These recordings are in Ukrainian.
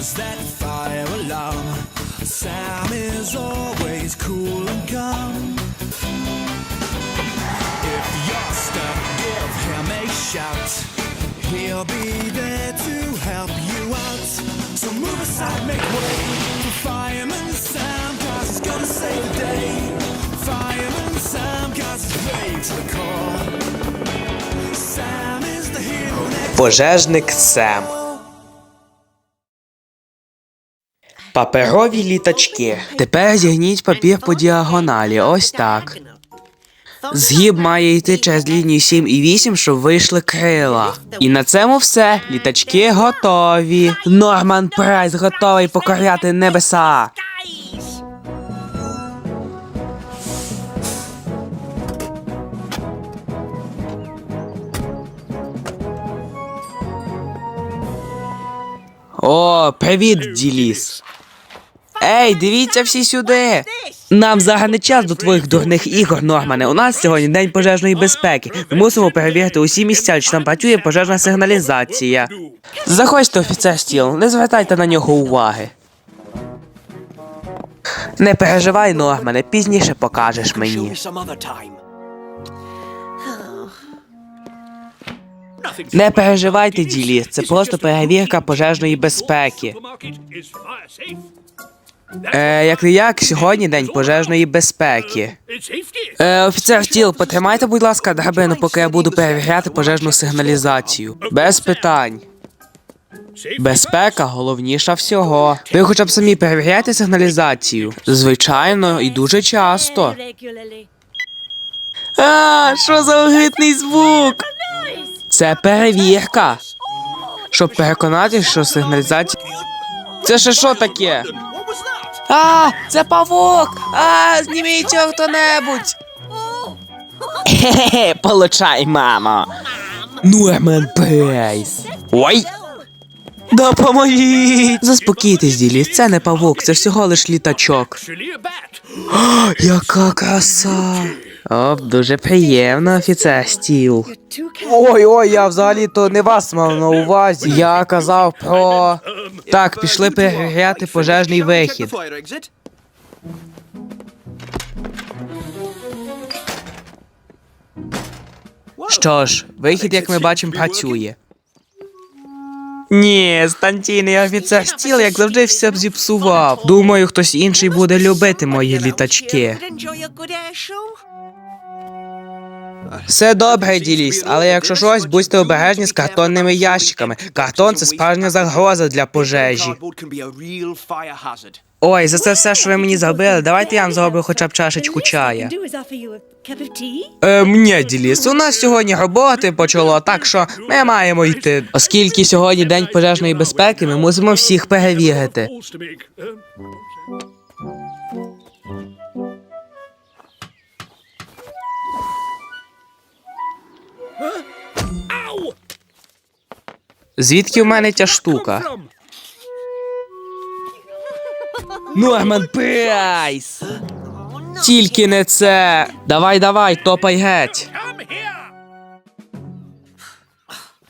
There's that fire alarm. Sam is always cool and calm. If you're stuck, give him a shout. He'll be there to help you out. So move aside, make way for Fireman Sam, cause he's gonna save the day. Fireman Sam, cause he's brave to the the hero next Пожежник Сем. Паперові літачки. Тепер зігніть папір по діагоналі. Ось так. Згіб має йти через лінію 7 і 8, щоб вийшли крила. І на цьому все. Літачки готові. Норман Прайс готовий покоряти небеса. О, привіт, Діліс. Ей, дивіться всі сюди. Нам не час до твоїх дурних ігор, Нормане. У нас сьогодні день пожежної безпеки. Ми мусимо перевірити усі місця, чи там працює пожежна сигналізація. Заходьте, офіцер Стіл, не звертайте на нього уваги. Не переживай, Нормане, пізніше покажеш мені. Не переживайте, Діліс, це просто перевірка пожежної безпеки. Е, як не як, сьогодні день пожежної безпеки. Е, офіцер Стіл, потримайте, будь ласка, драбину, поки я буду перевіряти пожежну сигналізацію. Без питань. Безпека головніша всього. Ви хоча б самі перевіряєте сигналізацію? Звичайно, і дуже часто. А, що за огидний звук? Це перевірка. Щоб переконати, що сигналізація. Це ще що таке? А, це павук! А, зніміть його хто-небудь! Хе-хе, получай, мамо! Нурмен Прейс! Ой! Допоможіть! Заспокійтесь, ділі, це не павук, це всього лиш літачок. Яка краса! О, дуже приємно, офіцер Стіл. Ой, ой, я взагалі-то не вас мав на увазі. Я казав про. Так, пішли перевіряти пожежний вихід. Що ж, вихід, як ми бачимо, працює. Ні, станційний офіцер стіл, як завжди, все б зіпсував. Думаю, хтось інший буде любити мої літачки. Все добре, діліс, але якщо щось, будьте обережні з картонними ящиками. Картон це справжня загроза для пожежі. Ой, за це все, що ви мені зробили, давайте я вам зроблю хоча б чашечку чая. Ем, ні, Діліс, у нас сьогодні роботи почало, так що ми маємо йти. Оскільки сьогодні день пожежної безпеки, ми мусимо всіх перевірити. Звідки в мене ця штука? Норман Прайс! Тільки не це. Давай, давай, топай геть.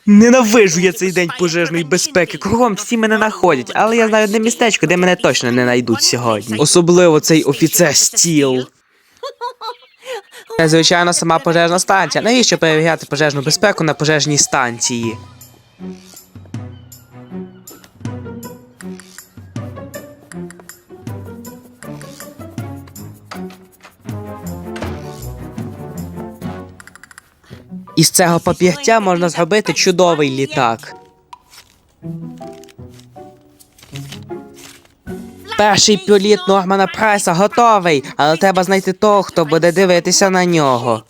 Ненавижу я цей день пожежної безпеки. Кругом всі мене находять, але я знаю одне містечко, де мене точно не знайдуть сьогодні. Особливо цей офіцер стіл. Це, звичайно, сама пожежна станція. Навіщо перевіряти пожежну безпеку на пожежній станції? Із цього папірця можна зробити чудовий літак. Перший політ Нормана Прайса готовий, але треба знайти того, хто буде дивитися на нього.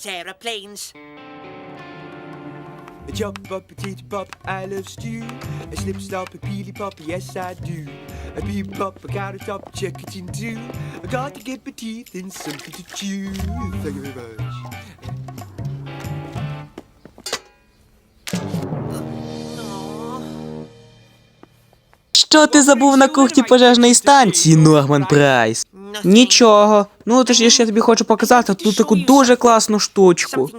Що ти забув на кухні пожежної станції, Норман Прайс? Нічого. Ну ти ж я ще тобі хочу показати тут таку дуже класну штучку.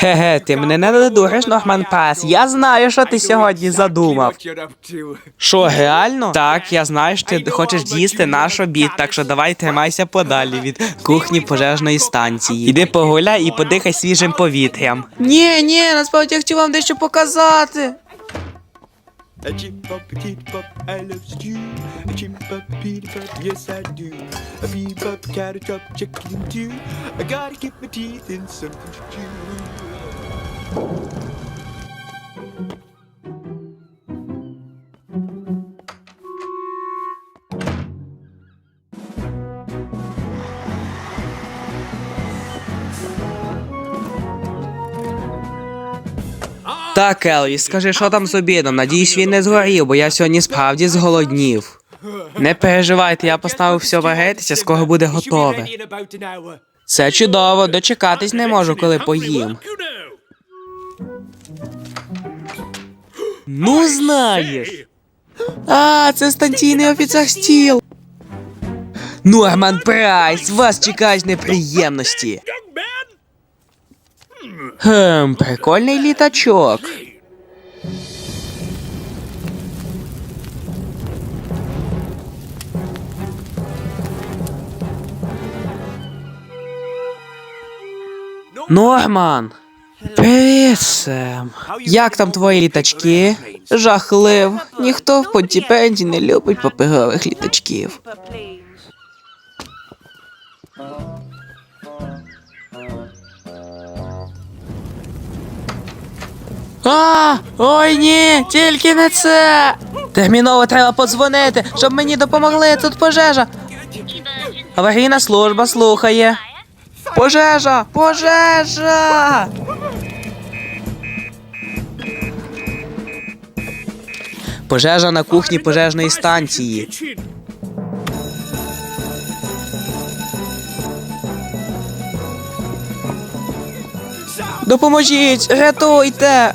Хе-хе, ти мене не додуриш, Норман Пес. Я знаю, що ти сьогодні задумав. Що, реально? Так, я знаю, що ти хочеш їсти наш обід, так що давай тримайся подалі від кухні пожежної станції. Іди погуляй і подихай свіжим повітрям. Ні, ні, насправді я хотів вам дещо показати. A chip pop, a tit pop, I love stew. A chip pop, peedy pop, yes I do. A bee pop, carrot top, chicken too. I gotta get my teeth in something to chew. Так, Елвіс, скажи, що там з обідом? Надіюсь, він не згорів, бо я сьогодні справді зголоднів. Не переживайте, я поставив все варитися, скоро буде готове. Це чудово, дочекатись не можу, коли поїм. Ну, знаєш. А, це станційний офіцер стіл. Норман Прайс, вас чекають неприємності. Хм, прикольний літачок. Норман. Привіт, Сем. Як там твої літачки? Жахлив. Ніхто в Понтіпенді не любить паперових літачків. А, ой ні, тільки не це. Терміново треба подзвонити, щоб мені допомогли. Тут пожежа. Аварійна служба слухає. Пожежа! Пожежа! Пожежа на кухні пожежної станції. Допоможіть! Рятуйте!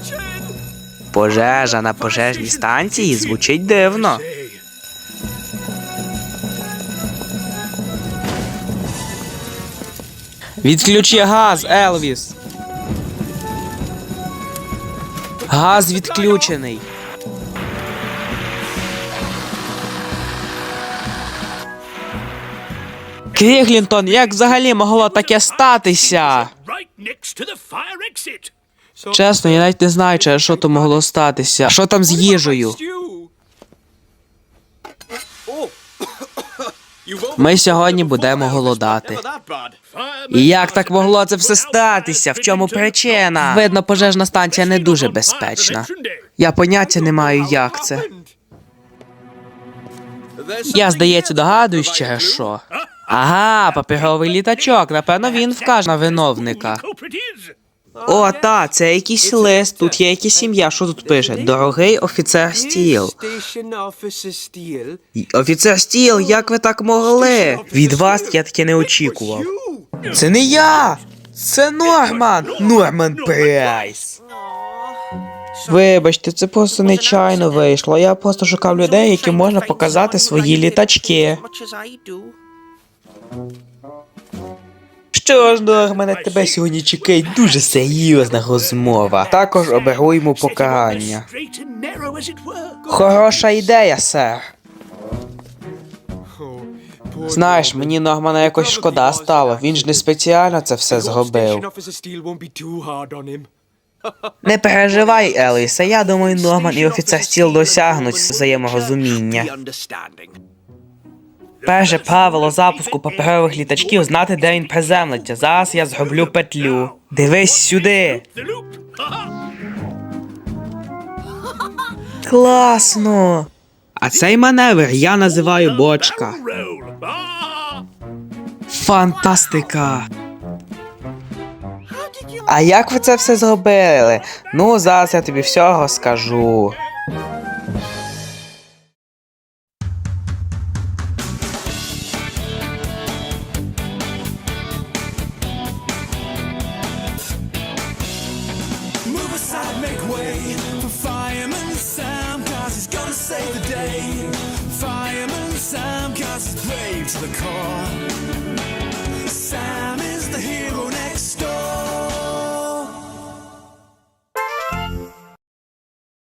Пожежа на пожежній станції звучить дивно. Відключи газ, Елвіс. Газ відключений. Кріглінтон, як взагалі могло таке статися? Чесно, я навіть не знаю, що то могло статися. Що там з їжею? Ми сьогодні будемо голодати. І як так могло це все статися? В чому причина? Видно, пожежна станція не дуже безпечна. Я поняття не маю, як це. Я, здається, догадуюсь, через що. Ага, паперовий літачок. Напевно, він вкаже на виновника. О, та, це якийсь лист. Тут є якась сім'я. Що тут пише? Дорогий офіцер Стіл. Офіцер Стіл, як ви так могли? Від вас я таке не очікував. Це не я! Це Норман! Норман Прайс! Вибачте, це просто нечайно вийшло. Я просто шукав людей, які можна показати свої літачки. Що ж, Нормане, тебе сьогодні чекає дуже серйозна розмова. Також оберуємо покарання. Хороша ідея, сер. Знаєш, мені Нормана якось шкода стало. Він ж не спеціально це все зробив. Не переживай, Еліса. Я думаю, Норман і офіцер Стіл досягнуть взаєморозуміння. Перше правило запуску паперових літачків знати, де він приземлиться. Зараз я зроблю петлю. Дивись сюди. Класно. А цей маневр я називаю бочка. Фантастика. А як ви це все зробили? Ну, зараз я тобі всього скажу. Make way for Fireman Sam, cause he's gonna save the day. Fireman Sam, cause he's brave to the core. Sam